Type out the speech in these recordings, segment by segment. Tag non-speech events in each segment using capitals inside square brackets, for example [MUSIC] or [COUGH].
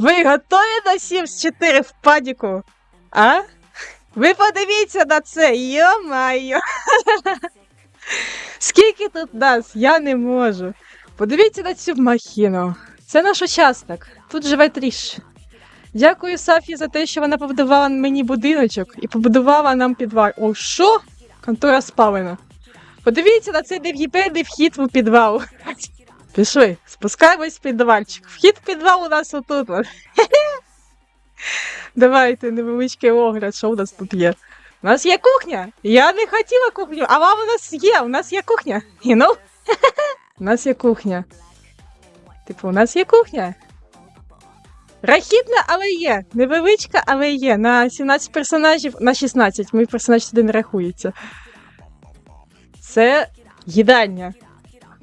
Ви готові на 7-4 в падіку? А? Ви подивіться на це, йо-майо. [LAUGHS] Скільки тут нас? Я не можу. Подивіться на цю махіну. Це наш участок. Тут живе тріш. Дякую Сафі за те, що вона побудувала мені будиночок і побудувала нам підвал. О, що? Контора спалена. Подивіться на цей нев'єбенний вхід у підвал. Пішли, спускаємось в підвальчик. Вхід в підвал у нас отут. [LAUGHS] Давайте невеличкий огляд, що у нас тут є. У нас є кухня. Я не хотіла кухню, а вам у нас є. У нас є кухня. You [LAUGHS] know? У нас є кухня. Типу, у нас є кухня. Рахітна, але є. Невеличка, але є. На 17 персонажів, на 16. Мій персонаж сюди не рахується. Це їдальня.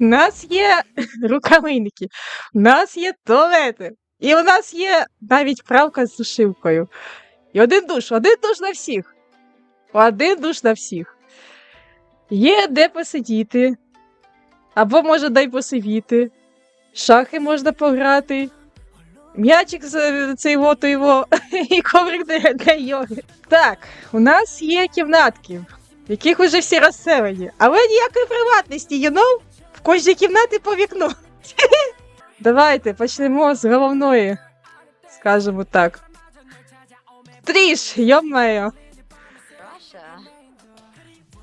У нас є [LAUGHS] рукавийники, у нас є туалети, і у нас є навіть правка з сушилкою. І один душ, один душ на всіх. Один душ на всіх. Є де посидіти, або може дай посивіти. Шахи можна пограти. М'ячик з цей вот його [LAUGHS] і коврик для, для йоги. Так, у нас є кімнатки, в яких уже всі розселені, але ніякої приватності, you know? В кожній кімнаті по вікну. [LAUGHS] Давайте почнемо з головної, скажемо так. Тріш, йо-моє.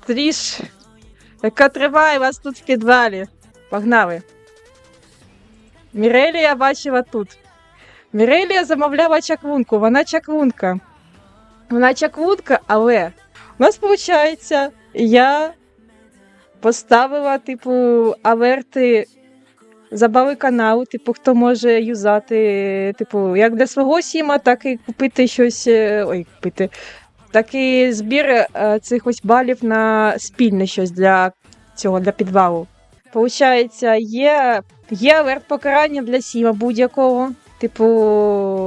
Тріш, яка триває вас тут в підвалі. Погнали. Мірелія бачила тут. Мірелія замовляла чаклунку, вона чаклунка. Вона чаклунка, але у нас виходить, я поставила, типу, аверти забави каналу, типу, хто може юзати, типу, як для свого сіма, так і купити щось. е, Ой, купити. Так збір е, цих ось балів на спільне щось для цього, для підвалу. Получається, є, є алерт покарання для сіма будь-якого. Типу,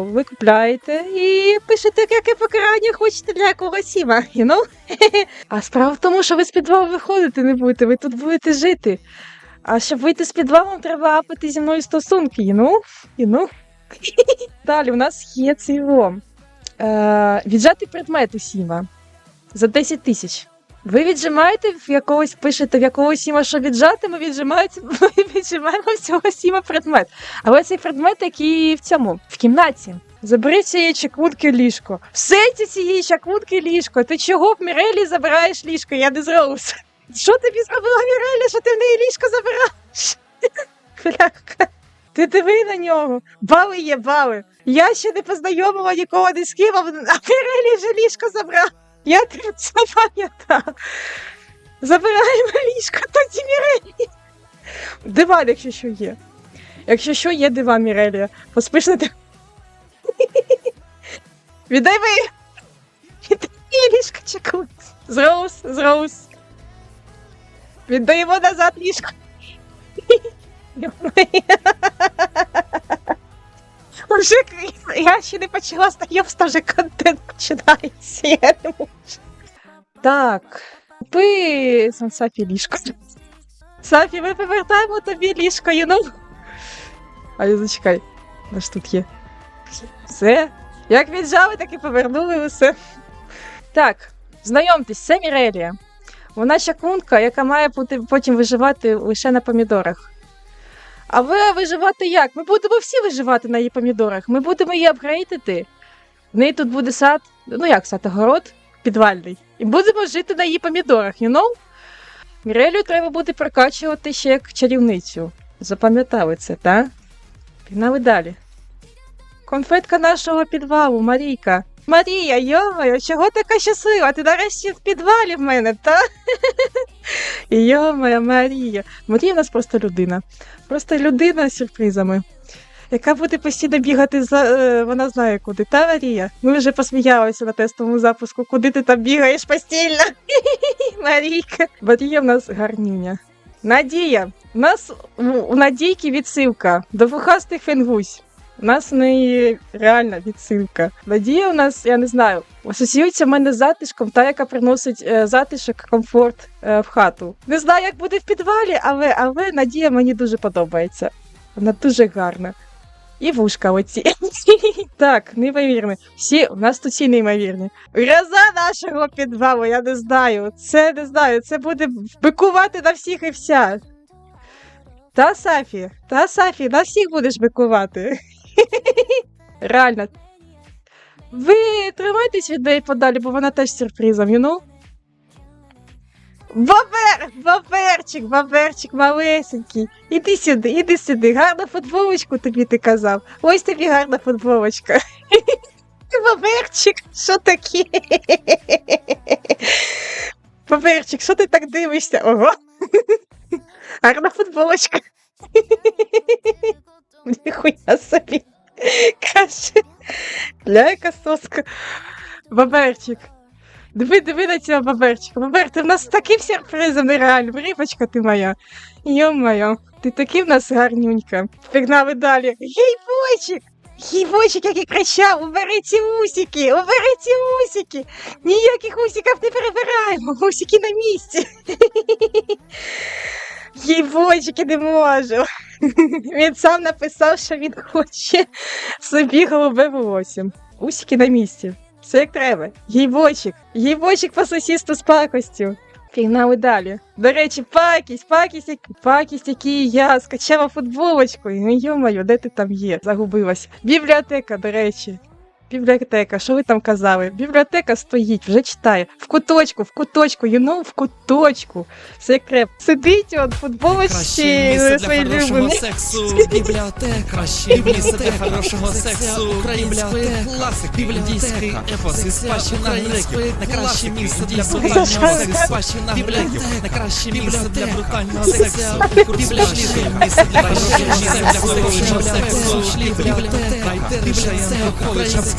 ви купляєте і пишете, яке покарання хочете для якого сіма. You know? [LAUGHS] А справа в тому, що ви з підвалу виходити не будете, ви тут будете жити. А щоб вийти з підвалу, треба апати зі мною стосунки, you know? You know? [LAUGHS] Далі у нас є цього. Е, віджати предмет у Сіма за 10 тисяч. Ви віджимаєте в якогось, пишете в якого сіма, що віджати, ми віджимаємо, [LAUGHS] ми віджимаємо всього сіма предмет. Але цей предмет, який в цьому, в кімнаті. Забери цієї чаклунки ліжко. В сенсі цієї чаклунки ліжко. Ти чого в Мірелі забираєш ліжко? Я не з Що тобі зробила Міреля, що ти в неї ліжко забираєш? [LAUGHS] Бляха. Ти диви на нього. Бали є бали. Я ще не познайомила нікого ні з ким, а Мірелі вже ліжко забрав. Я це пам'ятав. Забираємо ліжко тоді Мірелі. Диван, якщо що є. Якщо що, є диван Мірелія. Поспиш на диван. Віддай ви. Віддай ліжко чекуть. З Роуз, з Роуз. Віддаємо назад ліжко. Уже я ще не почала знайомство, вже контент починається. Я не можу. Так. Купи Сафі ліжко. Сафі, ми повертаємо тобі ліжко, you? А я зачекай. Наш тут є. Все. Як віджали, так і повернули усе. Так, знайомтесь, це Мірелія. Вона чаклунка, яка має потім виживати лише на помідорах. А ви виживати як? Ми будемо всі виживати на її помідорах. Ми будемо її апгрейдити. В неї тут буде сад, ну як сад, огород підвальний. І будемо жити на її помідорах, you know? Мірелю треба буде прокачувати ще як чарівницю. Запам'ятали це, так? Пігнали далі. Конфетка нашого підвалу, Марійка. Марія, йомаю, чого така щаслива? Ти нарешті в підвалі в мене, та? [LAUGHS] Йомая, Марія. Марія в нас просто людина. Просто людина з сюрпризами, яка буде постійно бігати за. е, вона знає куди. Та Марія? Ми вже посміялися на тестовому запуску. Куди ти там бігаєш постійно? [LAUGHS] Марійка. Марія в нас гарнюня. Надія. У нас у Надійки відсилка до вухастих фенгусь. У нас в неї реальна відсилка. Надія у нас, я не знаю, асоціюється в мене з затишком, та, яка приносить е, затишок, комфорт е, в хату. Не знаю, як буде в підвалі, але, але Надія мені дуже подобається. Вона дуже гарна. І вушка оці. [LAUGHS] так, неймовірно. Всі у нас тут всі неймовірні. Гроза нашого підвалу, я не знаю. Це не знаю. Це буде бикувати на всіх і вся. Та Сафі, та Сафі, на всіх будеш бикувати. [LAUGHS] [LAUGHS] Реально. Ви тримайтесь від неї подалі, бо вона теж сюрпризом, you know? Бабер! Баберчик, баберчик малесенький. Іди сюди, іди сюди. Гарну футболочку тобі ти казав. Ось тобі гарна футболочка. [LAUGHS] Баберчик, що таке? [LAUGHS] Баберчик, що ти так дивишся? Ого. Гарна футболочка. Ніхуя собі. [LAUGHS] Каже. Ляйка соска. Баберчик. Диви, диви на цього баберчика. Бабер, ти в нас таким сюрпризом нереально. Рибочка ти моя. Йо-моє, ти такий в нас гарнюнька. Пігнали далі. Гей, бойчик! Гей, бойчик, який кричав, убери ці усики, убери ці усики. Ніяких усиків не перебираємо, усики на місці. [LAUGHS] Гей, бойчик, я не можу. [LAUGHS] Він сам написав, що він хоче собі голубе волосся. Усики на місці. Все як треба. Гейбочик. Гейбочик по сусідству з пакостю. Пігнали далі. До речі, пакість, пакість, пакість, який я скачала футболочку. Ну йо-моє, де ти там є? Загубилась. Бібліотека, до речі. Бібліотека, що ви там казали? Бібліотека стоїть, вже читає. В куточку, в куточку, you know, в куточку. Все треба. Сидить от футболочці місце для хорошого сексу. Бібліотека. Краще місце для хорошого сексу. Української класики. Біблійський епос і спадщина греків. Найкраще місце для брутального сексу. Спадщина греків. Найкраще місце для брутального сексу. Бібліотека. Місце для хорошого сексу. Бібліотека.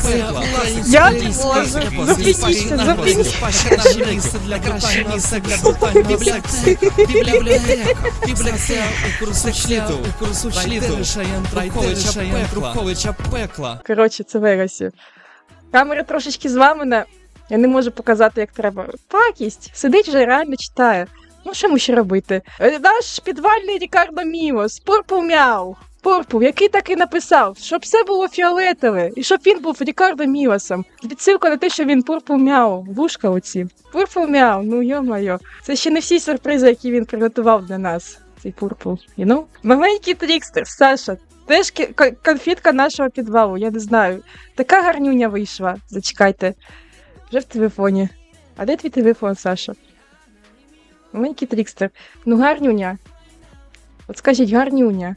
З пекла. Я Український можу. Зупиніться, зупиніться. Бібліотека. У курсу шліту. У курсу пекла. Коротше, це Вегасі. Камера трошечки зламана. Я не можу показати, як треба. Пакість. Сидить вже реально читає. Ну, що йому ще робити? Е, Наш підвальний Рікардо Мівос, Пурпл Мяу. Пурпл, який так і написав, щоб все було фіолетове, і щоб він був Рікардо Мівосом. Відсилка на те, що він Пурпл Мяу, вушка оці. Пурпл Мяу, ну йо-моє. Це ще не всі сюрпризи, які він приготував для нас. Цей Пурпл, you know? Маленький трікстер, Саша, Теж конфітка нашого підвалу, я не знаю. Така гарнюня вийшла. Зачекайте. Вже в телефоні. А де твій телефон, Саша? Маленький трікстер. Ну, гарнюня. От скажіть, гарнюня.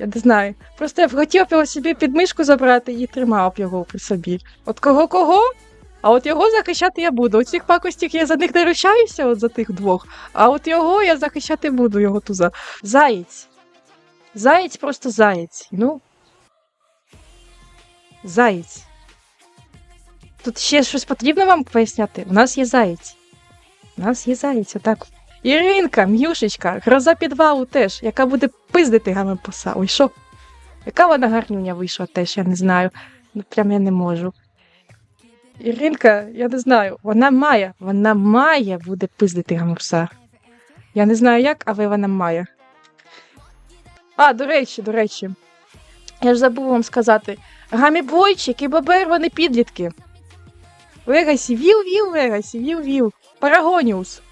Я не знаю. Просто я б хотів його собі під мишку забрати і тримав його при собі. От кого кого? А от його захищати я буду. Оцих пакостів я за них не ручаюся, от за тих двох. А от його я захищати буду, його туза. Заєць. Заєць просто заєць. Ну. Заєць. Тут ще щось потрібно вам поясняти? У нас є заєць. У нас є заєць, отак. Іринка, м'юшечка, гроза підвалу теж, яка буде пиздити гамепоса. Ой, що? Яка вона гарнюня вийшла теж, я не знаю. Ну прям я не можу. Іринка, я не знаю, вона має, вона має буде пиздити гамепса. Я не знаю як, але вона має. А, до речі, до речі. Я ж забув вам сказати. Гамібойчик і бобер вони підлітки. Легасі, віл, віл, Легасі, віл, віл. Парагоніус.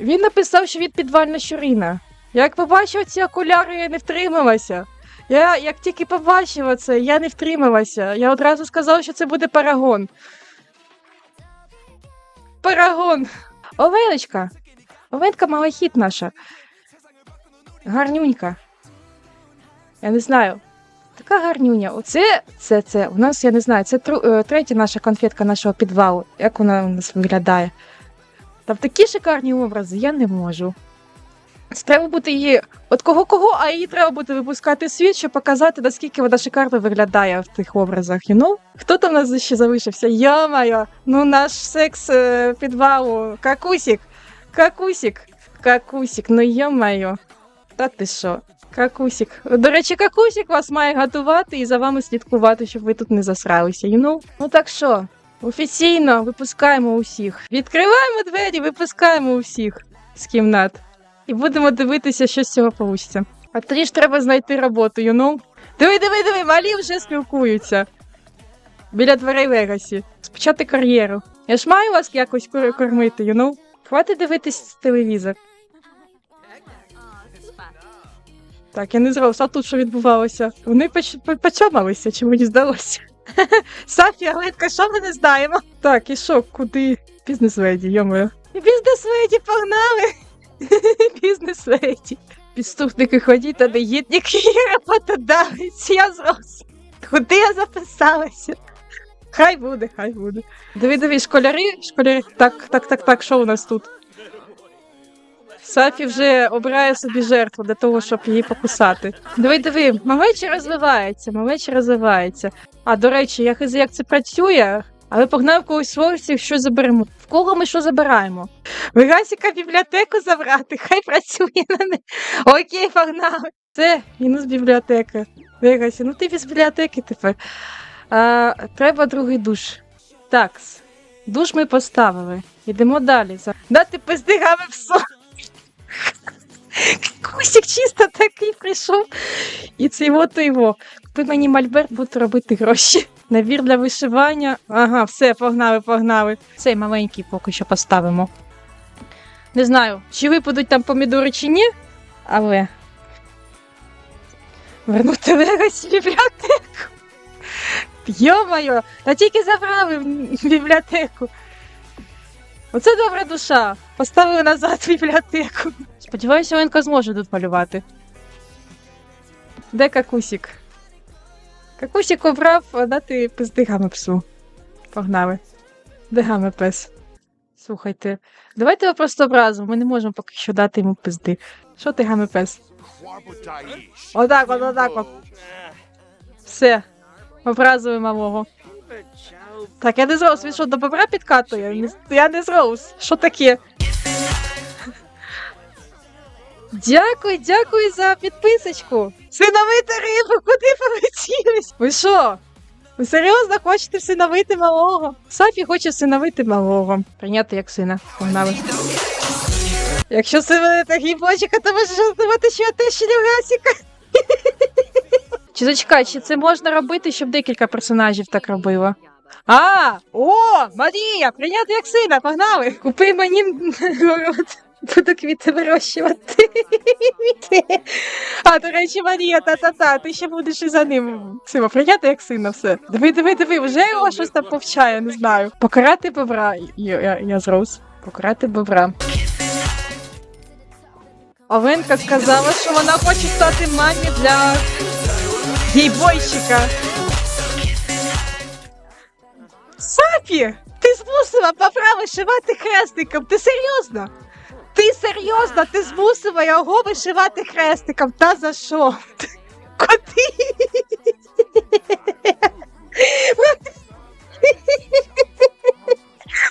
Він написав, що він підвальна щурина. Як побачив ці окуляри, я не втрималася. Я як тільки побачила це, я не втрималася. Я одразу сказала, що це буде парагон. Парагон. Оленочка. Оленка малахіт наша. Гарнюнька. Я не знаю. Така гарнюня. Оце, це, це. У нас, я не знаю, це тру, е, третя наша конфетка нашого підвалу. Як вона у нас виглядає? Там такі шикарні образи, я не можу. Це Треба бути її. От кого кого, а її треба буде випускати світ, щоб показати, наскільки вона шикарно виглядає в тих образах. You know? Хто там у нас ще залишився? Йо-моє! Ну наш секс е, підвалу. Какусік. Какусік. Какусік. Ну йо-моє. Та ти що? Какусік. До речі, какусік вас має готувати і за вами слідкувати, щоб ви тут не засралися, you know? Ну так що, офіційно випускаємо усіх. Відкриваємо двері, випускаємо усіх з кімнат. І будемо дивитися, що з цього вийде. А тоді ж треба знайти роботу, you know? Диви, диви, диви, малі вже спілкуються. Біля дверей Легасі. Спочати кар'єру. Я ж маю вас якось кор- кормити, you know? Хватить дивитись телевізор. Так, я не зрос, а тут що відбувалося? Вони поч- по- почомалися, чи мені здалося? [LAUGHS] Сафія, Летка, що ми не знаємо? Так, і що, куди? Бізнес-леді, йомою. Бізнес-леді погнали! [LAUGHS] Бізнес-леді. Підступники ходіть та негідники і роботодавець. Я зрос. Куди я записалася? Хай буде, хай буде. Диви, диви, школяри, школяри. Так, так, так, так, що у нас тут? Сафі вже обирає собі жертву для того, щоб її покусати. Диви, диви, малечі розвивається, малечі розвивається. А до речі, я хз як це працює, але погнав когось вулиці, що заберемо. В кого ми що забираємо? Вегасіка бібліотеку забрати, хай працює на не. Окей, погнали. Це мінус бібліотека. Вегасі, ну ти без бібліотеки тепер. А, треба другий душ. Такс. Душ ми поставили. Йдемо далі. Дати пиздигами псу. Кусік чисто такий прийшов. І це його то його. Купи мені мольберт, буду робити гроші. Набір для вишивання. Ага, все, погнали, погнали. Цей маленький поки що поставимо. Не знаю, чи випадуть там помідори чи ні, але. Вернути Вегас в бібліотеку. Йо-моє, та тільки забрали в бібліотеку. Оце добра душа. Поставили назад бібліотеку. Сподіваюся, Оленка зможе тут малювати. Де какусік? Какусік обрав дати пизди гами псу. Погнали. Де гами пес? Слухайте, давайте його просто образимо, ми не можемо поки що дати йому пизди. Що ти гами пес? Отак от, отак от. Все. Образили малого. Так, я не зроус, він що до бобра підкатує? Я не зроус. Що таке? Дякую, дякую за підписочку. Синовити рибу, куди полетілись? Ви що? Ви серйозно хочете всиновити малого? Сафі хоче всиновити малого. Прийняти як сина. Погнали. Якщо синовити гібочика, то можеш отримати ще те ще Гасіка. Чи зачекай, чи це можна робити, щоб декілька персонажів так робило? А, о, Марія, прийняти як сина, погнали. Купи мені [LAUGHS] город. Буду квіти вирощувати. А, до речі, Марія, та-та-та, ти ще будеш і за ним. Сима, прийняти як сина, все. Диви, диви, диви, вже його щось там повчає, не знаю. Покарати бобра. Я, я, я зрос. Покарати бобра. Оленка сказала, що вона хоче стати мамі для гейбойщика. Сапі! Ти змусила бобра вишивати хрестиком. Ти серйозно? Ти серйозно? Ти змусила його вишивати хрестиком. Та за що? Куди?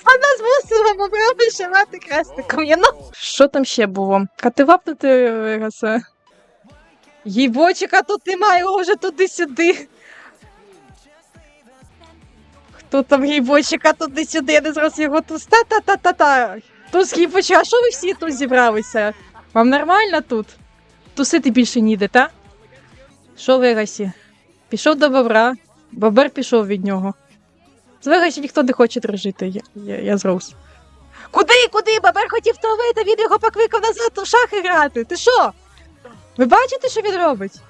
Вона змусила бобра вишивати хрестиком. Ну. Що там ще було? Кативапнути вигасе. Їбочика тут немає, його вже туди-сюди. Хто там гейбочика туди-сюди, я не зрос його тут. Та-та-та-та-та. Тут гейбочик, а що ви всі тут зібралися? Вам нормально тут? Тусити більше ніде, та? Що в Вегасі? Пішов до бобра. Бобер пішов від нього. З Вегасі ніхто не хоче дружити, я, я, я зрос. Куди, куди? Бобер хотів туалет, а він його покликав назад у шахи грати. Ти що? Ви бачите, що він робить?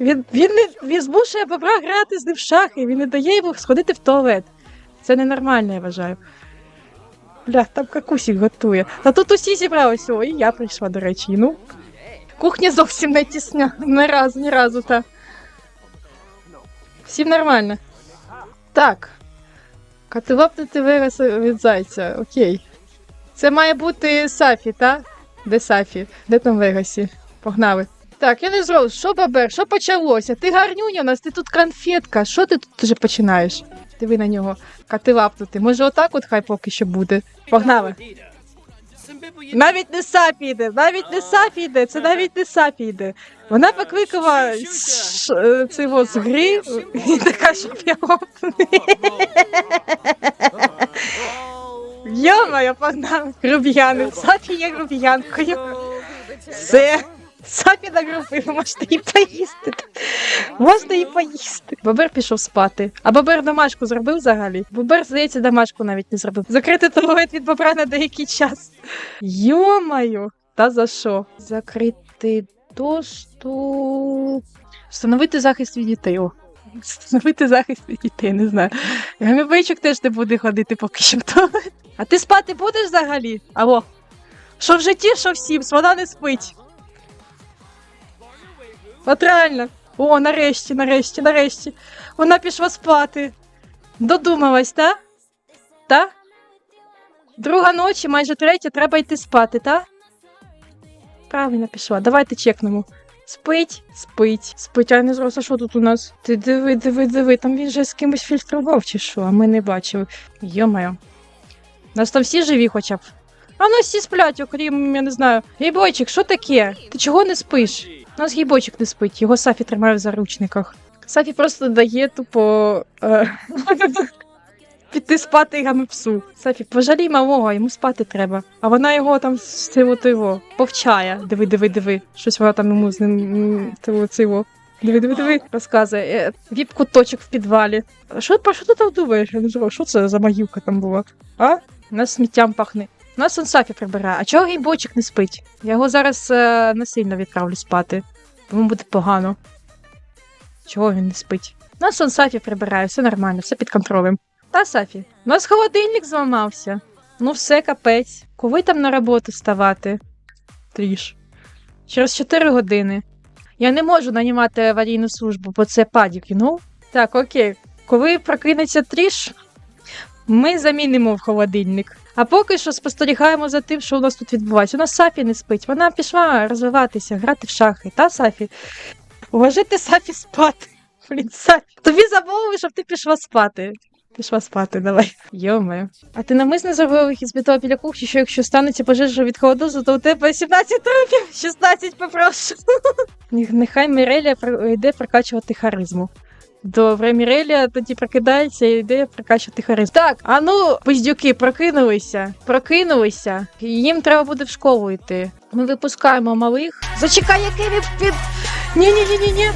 Він, він, не, він змушує бобра грати з ним в шахи, він не дає йому сходити в туалет. Це ненормально, я вважаю. Бля, там какусік готує. Та тут усі зібралися, о, і я прийшла, до речі. Ну. Кухня зовсім не тісня. Ні разу, ні разу, та. Всім нормально. Так. Катувапнути вираз від зайця, окей. Це має бути Сафі, та? Де Сафі? Де там Вегасі? Погнали. Так, я не зрозумів, що бабер, що почалося? Ти гарнюня у нас, ти тут конфетка. Що ти тут вже починаєш? Диви на нього, катилапнути. Може, отак от хай поки що буде. Погнали. Навіть не Сафі йде, навіть не Сафі йде, це навіть не Сафі йде. Вона покликала е, цього з гри і така, щоб його. Йома, я погнав. Груб'яни. Сафі є груб'янкою. Все. Сапі нагрубив, можете і поїсти. Можна і поїсти. Бобер пішов спати. А бобер домашку зробив взагалі? Бобер, здається, домашку навіть не зробив. Закрити туалет від бобра на деякий час. Йомаю! Та за що? Закрити доступ. Встановити захист від дітей. О. Встановити захист від дітей, не знаю. Гамібейчик теж не буде ходити поки що в туалет. А ти спати будеш взагалі? Алло. Що в житті, що в Сімс, вона не спить. От реально. О, нарешті, нарешті, нарешті. Вона пішла спати. Додумалась, та? Та? Друга ночі, майже третя, треба йти спати, та? Правильно пішла. Давайте чекнемо. Спить, спить, спить. А я не зрозуміла, що тут у нас? Ти диви, диви, диви, там він же з кимось фільтрував чи що, а ми не бачили. Йо-моє. Нас там всі живі хоча б. А ну всі сплять, окрім, я не знаю. Гейбойчик, що таке? Ти чого не спиш? У нас гейбойчик не спить, його Сафі тримає в заручниках. Сафі просто дає тупо е, [LAUGHS] піти спати гамепсу. Сафі, пожалій малого, йому спати треба. А вона його там цього повчає. Диви, диви, диви. Щось вона там йому з ним цього. Диви, диви, диви, розказує. Е, Віп куточок в підвалі. Що, про що ти там думаєш? Я не знаю, що це за магівка там була? А? У нас сміттям пахне. У нас он Сафі прибирає. А чого гейбочик не спить? Я його зараз е, насильно відправлю спати. Йому буде погано. Чого він не спить? У нас он Сафі прибирає, все нормально, все під контролем. Та Сафі, у нас холодильник зламався. Ну все, капець. Коли там на роботу ставати? Тріш. Через 4 години. Я не можу нанімати аварійну службу, бо це падік, ну? Так, окей. Коли прокинеться тріш, ми замінимо в холодильник. А поки що спостерігаємо за тим, що у нас тут відбувається. У нас Сафі не спить. Вона пішла розвиватися, грати в шахи. Та Сафі? Вложити Сафі спати. Блін, Сафі. Тобі замовили, щоб ти пішла спати. Пішла спати, давай. Йоме. А ти намисно зробив їх із бітого біля кухні, що якщо станеться пожежа від холодозу, то у тебе 17 трупів, 16 попрошу. [LAUGHS] Нехай Мірелія йде прокачувати харизму. Добре, Мірелія тоді прокидається і йде прокачувати харизму. Так, а ну, пиздюки, прокинулися. Прокинулися. Їм треба буде в школу йти. Ми випускаємо малих. Зачекай, який він під. Ні, ні, ні, ні, ні.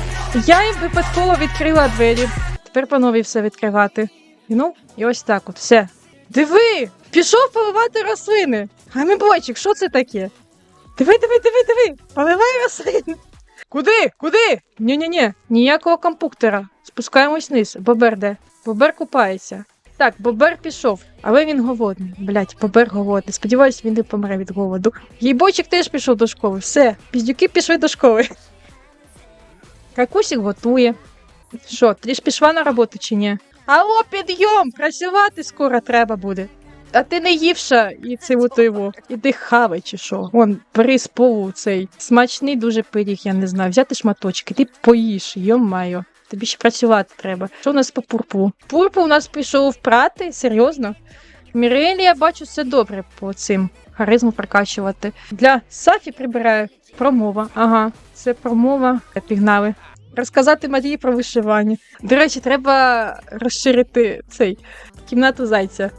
Я їм випадково відкрила двері. Тепер по новій все відкривати. Ну, і ось так от, все. Диви! Пішов поливати рослини. Гамібойчик, що це таке? Диви, диви, диви, диви! Поливай рослини. Куди? Куди? Ні-ні-ні, ніякого компуктора. Спускаємось вниз. Бобер де? Бобер купається. Так, Бобер пішов, але він голодний. Блять, Бобер голодний. Сподіваюсь, він не помре від голоду. Їйбойчик теж пішов до школи. Все, піздюки пішли до школи. Какусік готує. Що, ти ж пішла на роботу чи ні? Алло, підйом! Працювати скоро треба буде. А ти не ївша і от його. Іди хавай чи що. Вон, бери з полу цей смачний дуже пиріг, я не знаю. Взяти шматочки, ти поїш, йо-майо. Тобі ще працювати треба. Що у нас по пурпу? Пурпу у нас пішов прати, серйозно. Мірелі, я бачу, все добре по цим харизму прокачувати. Для Сафі прибираю промова. Ага, це промова. Пігнали. Розказати Марії про вишивання. До речі, треба розширити цей кімнату зайця.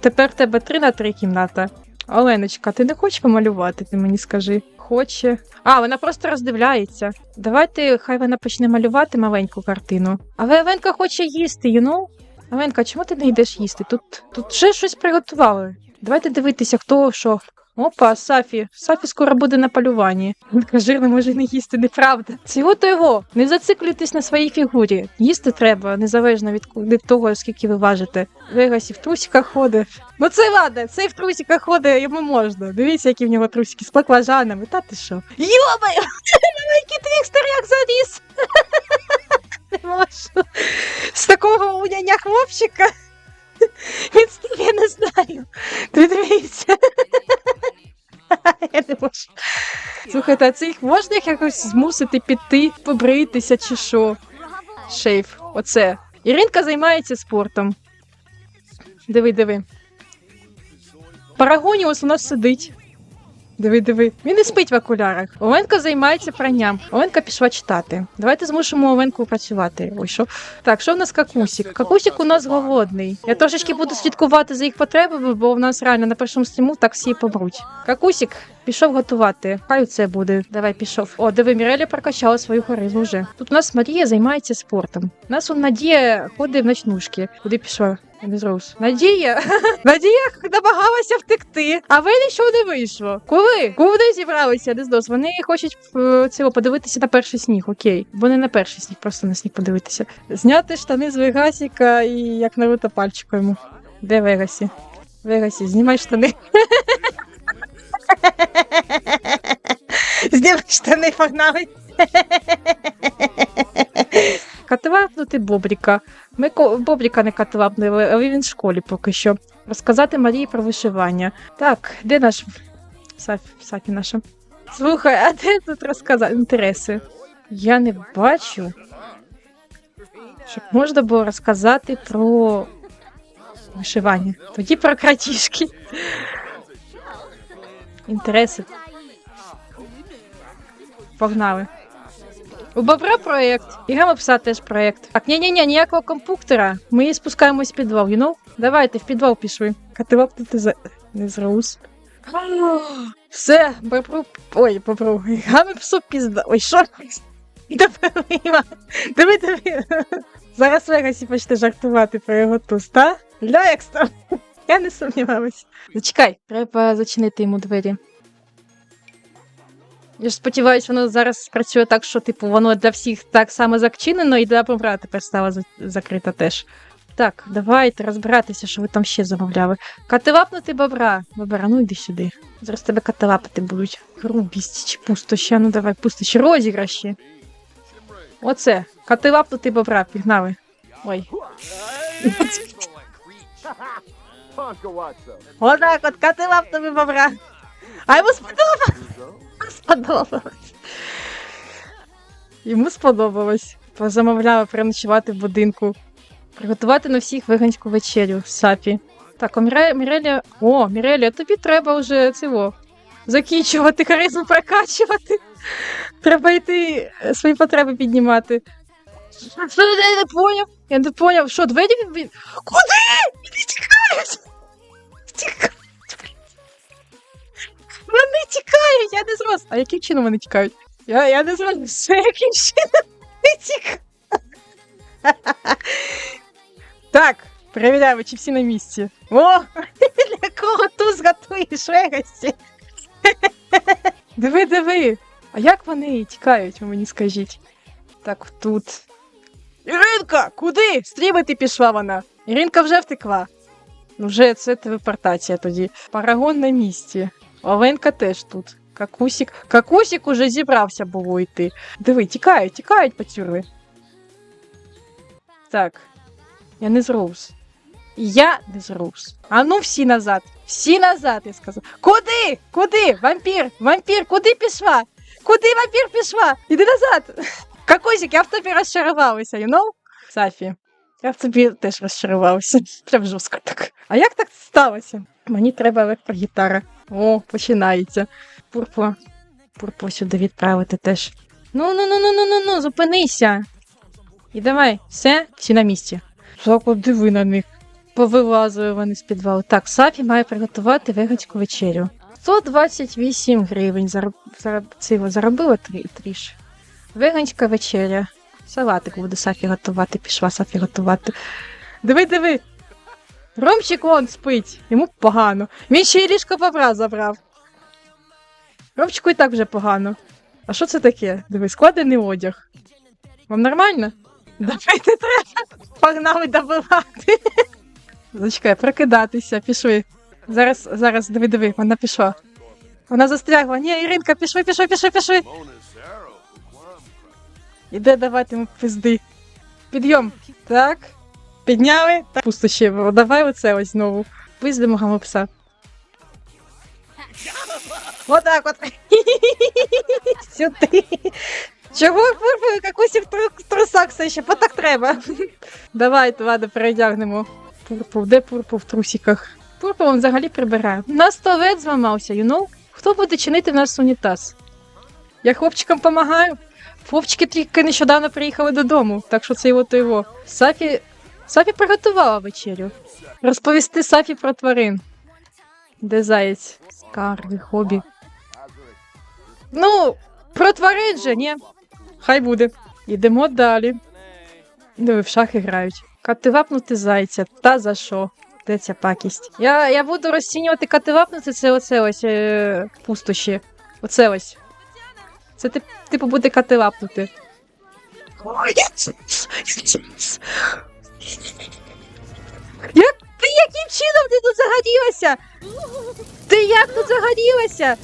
Тепер тебе 3 на 3 кімната. Оленочка, ти не хочеш помалювати, ти мені скажи. Хоче. А, вона просто роздивляється. Давайте, хай вона почне малювати маленьку картину. Але Оленка хоче їсти, you know? Оленка, чому ти не йдеш їсти? Тут, тут вже щось приготували. Давайте дивитися, хто що. Опа, Сафі. Сафі скоро буде на полюванні. Жирно може не їсти, неправда. Цього то його. Не зациклюйтесь на своїй фігурі. Їсти треба, незалежно від, від того, скільки ви важите. Вегасі в трусиках ходить. Ну це ладно, цей в трусиках ходить, йому можна. Дивіться, які в нього трусики з баклажанами. Та ти що? Йомаю! [LAUGHS] Який трікстер як заріс! [LAUGHS] Не можу. З такого уняня хлопчика. [LAUGHS] Він я не знаю. Дивіться. [LAUGHS] Я не можу. Слухайте, а це їх можна якось змусити піти, побритися чи що? Шейф, оце. Іринка займається спортом. Диви, диви. Парагоніус у нас сидить. Диви, диви. Він не спить в окулярах. Оленка займається пранням. Оленка пішла читати. Давайте змусимо Оленку працювати. Ой, що? Так, що в нас какусік? Какусік у нас голодний. Я трошечки буду слідкувати за їх потребами, бо в нас реально на першому стріму так всі помруть. Какусік пішов готувати. Хай це буде. Давай пішов. О, диви, Міреля прокачала свою харизму вже. Тут у нас Марія займається спортом. У нас он Надія ходить в ночнушки. Куди пішла? Я. Надія! [LAUGHS] Надія намагалася втекти, а ви нічого не вийшло. Коли? Куди зібралися? Не здос. Вони хочуть е, цього подивитися на перший сніг, окей. Бо не на перший сніг, просто на сніг подивитися. Зняти штани з Вегасіка і як Наруто пальчику йому. Де Вегасі? Вегасі, знімай штани. [LAUGHS] Знімай штани, погнали. [LAUGHS] Катавапнути Бобріка. Ми Бобріка не катавапнули, але він в школі поки що. Розказати Марії про вишивання. Так, де наш Саф... Сафі наша? Слухай, а де тут розказати інтереси? Я не бачу. Щоб можна було розказати про вишивання. Тоді про кратішки. Інтереси. Погнали. У Бобра проєкт. І Гамопса теж проєкт. Так, ні-ні-ні, ніякого компуктора. Ми спускаємось в підвал, you know? Давайте, в підвал пішли. Кативап тут за... не зрус. Все, Бобру... Ой, Бобру. Гамопсу пізда. Ой, що? Допоміла. Диви. Зараз Вегасі почне жартувати про його туз, та? Ля, як. Я не сумнівалась. Зачекай, треба зачинити йому двері. Я ж сподіваюся, воно зараз спрацює так, що типу воно для всіх так само зачинено, і для бобра тепер стало за- закрито теж. Так, давайте розбиратися, що ви там ще замовляли. Катилапнути бобра. Бобра, ну йди сюди. Зараз тебе катилапити будуть. Грубість чи пустощі. Ну давай, пустощі. Розіграші. Оце. Катилапнути бобра, пігнали. Ой. [LAUGHS] Отак от катилапнути бобра. А йому сподобалось. Сподобалось. Йому сподобалось. Позамовляла переночувати в будинку. Приготувати на всіх веганську вечерю в сапі. Так, а Міре... Міреля. О, Міреля, тобі треба вже цього. Закінчувати харизму прокачувати. Треба йти е, свої потреби піднімати. Що я не поняв? Я не поняв. Що, двері від... Куди? Вони тікають! Тікають. Вони тікають, я не зрос. А яким чином вони тікають? Я, я не зрос. Що [LAUGHS] яким чином вони тікають? [LAUGHS] Так, перевіряємо, чи всі на місці. О! [LAUGHS] Для кого туз готуєш Вегасі? Диви, диви. А як вони тікають, ви мені скажіть? Так, тут. Іринка, куди? Стрімити пішла вона. Іринка вже втекла. Ну, вже це телепортація тоді. Парагон на місці. Оленка теж тут. Какусік. Какусік уже зібрався було йти. Диви, тікають, тікають пацюрли. Так. Я не зрус. Я не зрус. А ну всі назад. Всі назад, я сказав. Куди? Куди? Вампір! Вампір, куди пішла? Куди вампір пішла? Іди назад. Какусік, я в тобі розчарувалася, you know? Сафі. Я в тобі теж розчарувалася. Прям жорстко так. А як так сталося? Мені треба електрогітара. О, починається. Пурпо. Пурпо сюди відправити теж. Ну, ну, ну, ну, ну, ну, ну, зупинися. І давай, все, всі на місці. Так, от диви на них. Повилазили вони з підвалу. Так, Сафі має приготувати веганську вечерю. 128 гривень зароб... Зароб... цього заробила трі... тріш. Веганська вечеря. Салатик буде Сафі готувати, пішла Сафі готувати. Диви, диви. Ромчик он спить, йому погано. Він ще й ліжко бобра забрав. Ромчику і так вже погано. А що це таке? Диви, складений одяг. Вам нормально? Давайте треба. Погнали добивати. Зачекай, прокидатися, пішли. Зараз, зараз, диви, диви, вона пішла. Вона застрягла. Ні, Іринка, пішли, пішли, пішли, пішли. Іде давати йому пизди. Підйом. Так. Підняли. Так. Пусто ще. було. Давай оце ось знову. Виздимо гамопса. Отак от. [LAUGHS] Сюди. Чого пурпу якусь трусах все ще? Бо так треба. Давайте, ладно, передягнемо. Пурпу, де пурпу в трусиках? Пурпу він взагалі прибирає. У нас туалет зламався, you know? Хто буде чинити в нас унітаз? Я хлопчикам допомагаю. Хлопчики тільки нещодавно приїхали додому, так що це його то його. Сафі. Сафі приготувала вечерю. Розповісти Сафі про тварин. Де заєць? Скарги, хобі. Ну, про тварин же, ні? Хай буде. Йдемо далі. Диви, в шахи грають. Кативапнути зайця. Та за що? Де ця пакість? Я, я буду розцінювати кативапнути це оце ось е, пустощі. Оце ось. Це тип, типу буде кативапнути. Як ти яким чином ти тут загорілася? Ти як тут загорілася?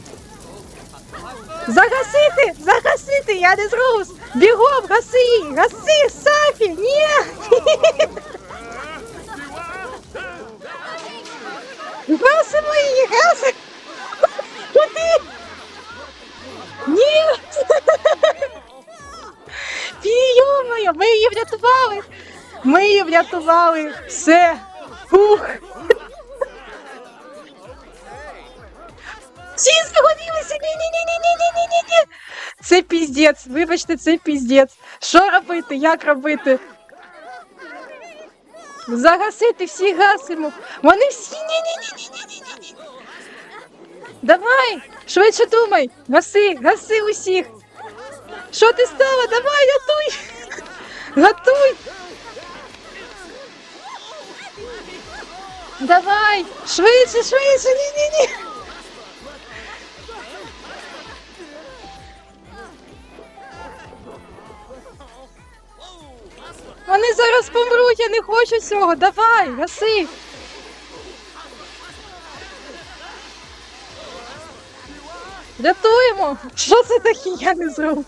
Загасити! Загасити! Я не зрус! Бігом, гаси! Гаси! Сафі! Ні! Гасимо її! Гаси! Куди? Ні! Йомою, ми її врятували! Ми її врятували! Все! Ух! Всі загорілися! Ні-ні-ні-ні-ні-ні-ні-ні! Це піздець, вибачте, це піздець. Що робити? Як робити? Загасити всі гасимо. Вони всі ні-ні-ні-ні-ні-ні. Давай, швидше думай. Гаси, гаси усіх. Що ти стала? Давай, готуй. Готуй. Давай, швидше, швидше, ні-ні-ні. Вони зараз помруть, я не хочу цього. Давай, гаси. Рятуємо! Що це таке? Я не зроблю.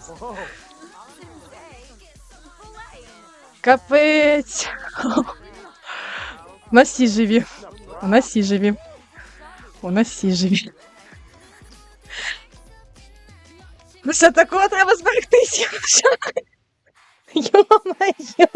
Капець. У нас всі живі. У нас всі живі. У нас всі живі. Ну що такого треба зберегтися? [LAUGHS] Йо-моє!